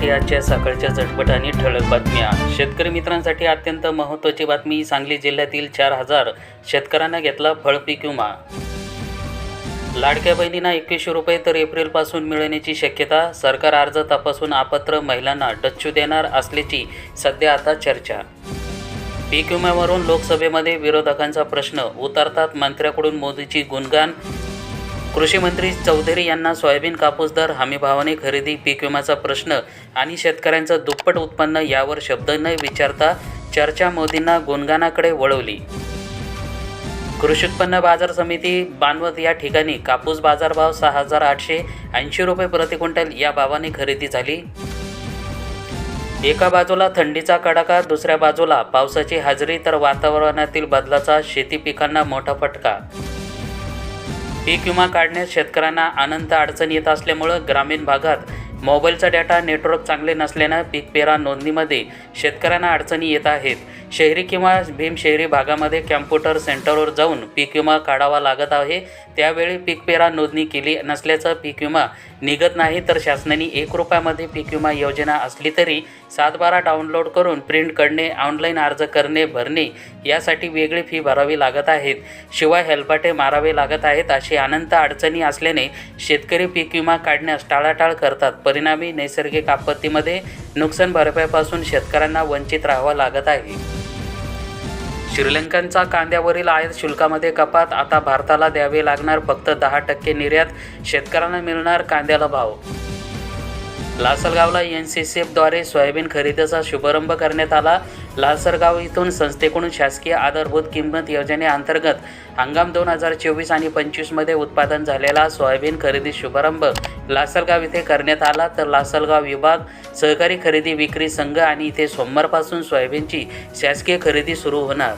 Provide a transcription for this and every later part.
पाहण्यासाठी आजच्या सकाळच्या झटपट आणि ठळक बातम्या. शेतकरी मित्रांसाठी अत्यंत महत्त्वाची बातमी सांगली जिल्ह्यातील चार हजार शेतकऱ्यांना घेतला फळपीक विमा. लाडक्या बहिणींना एकवीसशे रुपये तर एप्रिलपासून मिळण्याची शक्यता सरकार अर्ज तपासून आपत्र महिलांना डच्चू देणार असल्याची सध्या आता चर्चा. पीक विम्यावरून लोकसभेमध्ये विरोधकांचा प्रश्न उतरतात मंत्र्याकडून मोदीची गुणगान कृषी मंत्री चौधरी यांना सोयाबीन कापूस दर हमीभावाने खरेदी पीक विम्याचा प्रश्न आणि शेतकऱ्यांचं दुप्पट उत्पन्न यावर शब्द न विचारता चर्चा मोदींना गुणगानाकडे वळवली. कृषी उत्पन्न बाजार समिती बानवत या ठिकाणी कापूस बाजारभाव सहा हजार आठशे ऐंशी रुपये प्रति क्विंटल या भावाने खरेदी झाली. एका बाजूला थंडीचा कडाका दुसऱ्या बाजूला पावसाची हजेरी तर वातावरणातील बदलाचा शेती पिकांना मोठा फटका. पीक विमा काढण्यास शेतकऱ्यांना अनंत अडचण येत असल्यामुळं ग्रामीण भागात मोबाईलचा डेटा नेटवर्क चांगले नसल्यानं पीक पेरा नोंदणीमध्ये शेतकऱ्यांना अडचणी येत आहेत. शहरी किंवा भीमशहरी भागामध्ये कॅम्प्युटर सेंटरवर जाऊन पीक विमा काढावा लागत आहे. त्यावेळी पीक पेरा नोंदणी केली नसल्याचा पीक विमा निघत नाही तर शासनाने एक रुपयामध्ये पीक विमा योजना असली तरी सातबारा डाउनलोड करून प्रिंट करणे ऑनलाईन अर्ज करणे भरणे यासाठी वेगळी फी भरावी लागत आहेत शिवाय हेलपाटे मारावे लागत आहेत अशी अनंत अडचणी असल्याने शेतकरी पीक विमा काढण्यास टाळाटाळ करतात. परिणामी नैसर्गिक आपत्तीमध्ये नुकसान भरपाईपासून शेतकऱ्यांना वंचित राहावं लागत आहे. श्रीलंकनचा कांद्यावरील आयात शुल्कामध्ये कपात. आता भारताला द्यावे लागणार फक्त दहा टक्के निर्यात. शेतकऱ्यांना मिळणार कांद्याला भाव. लासलगावला एन सी सी एफद्वारे सोयाबीन खरेदीचा शुभारंभ करण्यात आला. लासलगाव इथून संस्थेकडून शासकीय आधारभूत किंमत योजनेअंतर्गत हंगाम दोन हजार चोवीस आणि पंचवीसमध्ये उत्पादन झालेला सोयाबीन खरेदी शुभारंभ लासलगाव इथे करण्यात आला. तर लासलगाव विभाग सहकारी खरेदी विक्री संघ आणि इथे सोमवारपासून सोयाबीनची शासकीय खरेदी सुरू होणार.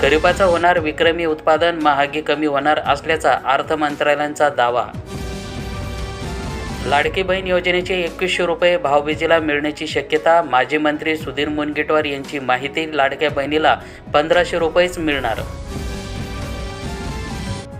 खरीपाचं होणार विक्रमी उत्पादन महागी कमी होणार असल्याचा अर्थ मंत्रालयांचा दावा. लाडकी बहीण योजनेचे एकवीसशे रुपये भावबीजेला मिळण्याची शक्यता माजी मंत्री सुधीर मुनगेटवार यांची माहिती लाडक्या बहिणीला पंधराशे रुपयेच मिळणार.